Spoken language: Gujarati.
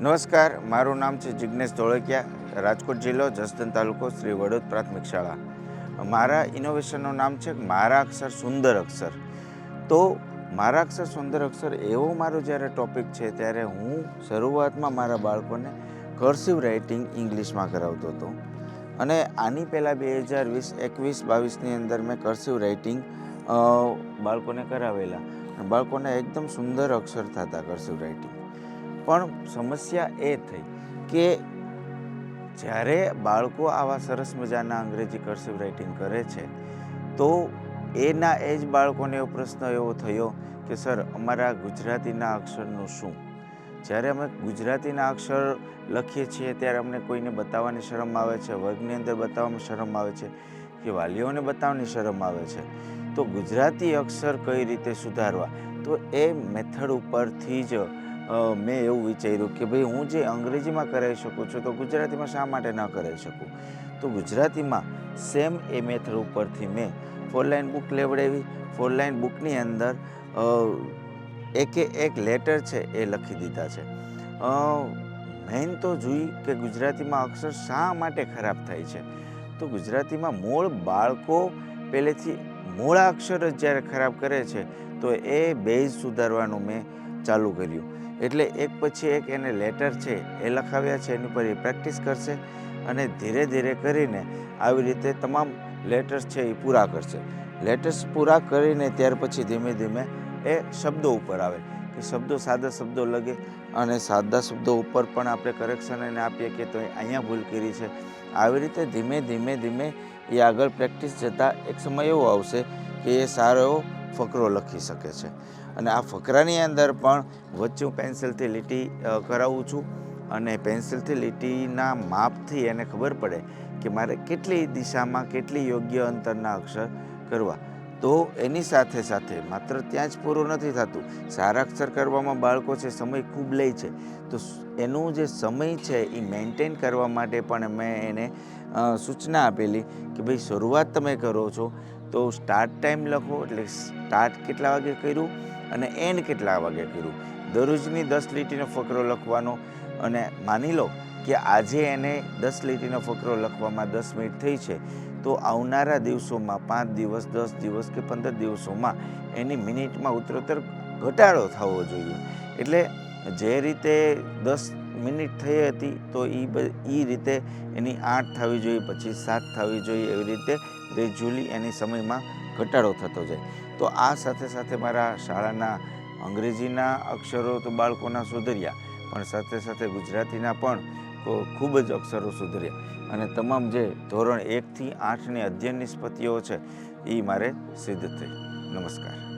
નમસ્કાર, મારું નામ છે જિજ્ઞેશ ધોળકિયા, રાજકોટ જિલ્લો જસદન તાલુકો, શ્રી વડોદ પ્રાથમિક શાળા. મારા ઇનોવેશનનું નામ છે મારા અક્ષર સુંદર અક્ષર. તો મારા અક્ષર સુંદર અક્ષર એવો મારો જ્યારે ટોપિક છે ત્યારે હું શરૂઆતમાં મારા બાળકોને કર્સિવ રાઇટિંગ ઇંગ્લિશમાં કરાવતો હતો. અને આની પહેલાં બે હજાર વીસ, એકવીસ, બાવીસની અંદર મેં કર્સિવ રાઇટિંગ બાળકોને કરાવેલા. બાળકોને એકદમ સુંદર અક્ષર થતા કર્સિવ રાઇટિંગ પણ સમસ્યા એ થઈ કે જ્યારે બાળકો આવા સરસ મજાના અંગ્રેજી કર્સિવ રાઇટિંગ કરે છે, તો એના એ જ બાળકોને એવો પ્રશ્ન એવો થયો કે, સર, અમારા ગુજરાતીના અક્ષરનું શું? જ્યારે અમે ગુજરાતીના અક્ષર લખીએ છીએ, ત્યારે અમને કોઈને બતાવવાની શરમ આવે છે? વર્ગની અંદર બતાવવામાં શરમ આવે છે? કે વાલીઓને બતાવવાની શરમ આવે છે? તો ગુજરાતી અક્ષર કઈ રીતે સુધારવા? તો એ મેથડ ઉપરથી જ મેં એવું વિચાર્યું કે ભાઈ હું જે અંગ્રેજીમાં કરાવી શકું છું તો ગુજરાતીમાં શા માટે ન કરાવી શકું? તો ગુજરાતીમાં સેમ એ મેથડ ઉપરથી મેં ફોર લાઇન બુક લેવડાવી. ફોર લાઇન બુકની અંદર એકે એક લેટર છે એ લખી દીધા છે. મેન તો જોઈ કે ગુજરાતીમાં અક્ષર શા માટે ખરાબ થાય છે? તો ગુજરાતીમાં મૂળ બાળકો પહેલેથી મૂળ અક્ષર જ જ્યારે ખરાબ કરે છે, તો એ બેઝ સુધારવાનું મેં ચાલુ કર્યું. એટલે એક પછી એક એને લેટર છે એ લખાવ્યા છે, એની પર એ પ્રેક્ટિસ કરશે અને ધીરે ધીરે કરીને આવી રીતે તમામ લેટર્સ છે એ પૂરા કરશે. લેટર્સ પૂરા કરીને ત્યાર પછી ધીમે ધીમે એ શબ્દો ઉપર આવે. કે શબ્દો સાદા શબ્દો લગે અને સાદા શબ્દો ઉપર પણ આપણે કરેક્શન એને આપીએ કે તો અહીંયા ભૂલ કરી છે. આવી રીતે ધીમે ધીમે ધીમે એ આગળ પ્રેક્ટિસ જતાં એક સમય એવો આવશે કે એ સારો એવો ફકરો લખી શકે છે. અને આ ફકરાની અંદર પણ વચ્ચે હું પેન્સિલથી લીટી કરાવું છું. અને પેન્સિલથી લીટીના માપથી એને ખબર પડે કે મારે કેટલી દિશામાં કેટલી યોગ્ય અંતરના અક્ષર કરવા. તો એની સાથે સાથે માત્ર ત્યાં જ પૂરું નથી થતું. સારા અક્ષર કરવામાં બાળકો છે, સમય ખૂબ લે છે. તો એનું જે સમય છે એ મેન્ટેન કરવા માટે પણ મેં એને સૂચના આપેલી કે ભાઈ શરૂઆત તમે કરો છો તો સ્ટાર્ટ ટાઈમ લખો એટલે સ્ટાર્ટ કેટલા વાગે કર્યું અને એન્ડ કેટલા વાગે કર્યું. દરરોજની દસ લીટીનો ફકરો લખવાનો અને માની લો કે આજે એને દસ લીટીનો ફકરો લખવામાં દસ મિનિટ થઈ છે, તો આવનારા દિવસોમાં પાંચ દિવસ, દસ દિવસ કે પંદર દિવસોમાં એની મિનિટમાં ઉત્તરોત્તર ઘટાડો થવો જોઈએ. એટલે જે રીતે દસ મિનિટ થઈ હતી તો એ એ રીતે એની આઠ થવી જોઈએ, પછી સાત થવી જોઈએ એવી રીતે ગ્રેજ્યુઅલી એની સમયમાં ઘટાડો થતો જાય. તો આ સાથે સાથે મારા શાળાના અંગ્રેજીના અક્ષરો તો બાળકોના સુધર્યા, પણ સાથે સાથે ગુજરાતીના પણ ખૂબ જ અક્ષરો સુધર્યા. અને તમામ જે ધોરણ એકથી આઠની અધ્યયન નિષ્પત્તિઓ છે એ મારે સિદ્ધ થઈ. નમસ્કાર.